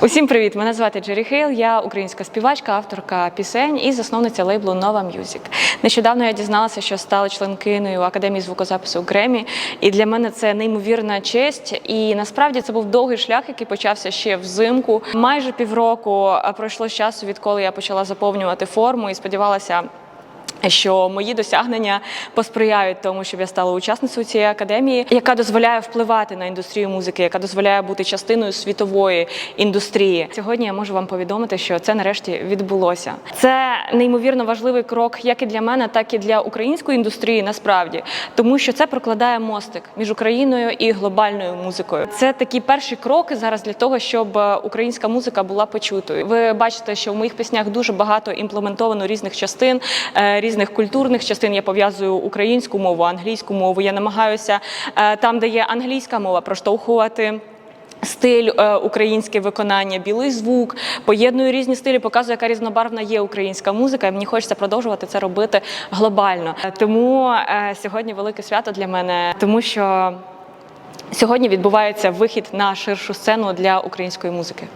Усім привіт! Мене звати Джері Хейл. Я українська співачка, авторка пісень і засновниця лейблу Нова Мюзік. Нещодавно я дізналася, що стала членкиною академії звукозапису Гремі, і для мене це неймовірна честь. І насправді це був довгий шлях, який почався ще взимку. Майже півроку пройшло часу, відколи я почала заповнювати форму і сподівалася. Що мої досягнення посприяють тому, щоб я стала учасницею цієї академії, яка дозволяє впливати на індустрію музики, яка дозволяє бути частиною світової індустрії. Сьогодні я можу вам повідомити, що це нарешті відбулося. Це неймовірно важливий крок, як і для мене, так і для української індустрії, насправді, тому що це прокладає мостик між Україною і глобальною музикою. Це такі перші кроки зараз для того, щоб е, українська музика була почутою. Ви бачите, що в моїх піснях дуже багато імплементовано різних частин. Різних культурних частин. Я пов'язую українську мову, англійську мову. Я намагаюся е, там, де є англійська мова, проштовхувати. Стиль е, українське виконання, білий звук, поєдную різні стилі, показую, яка різнобарвна є українська музика, і мені хочеться продовжувати це робити глобально. Е, Тому сьогодні велике свято для мене, тому що сьогодні відбувається вихід на ширшу сцену для української музики.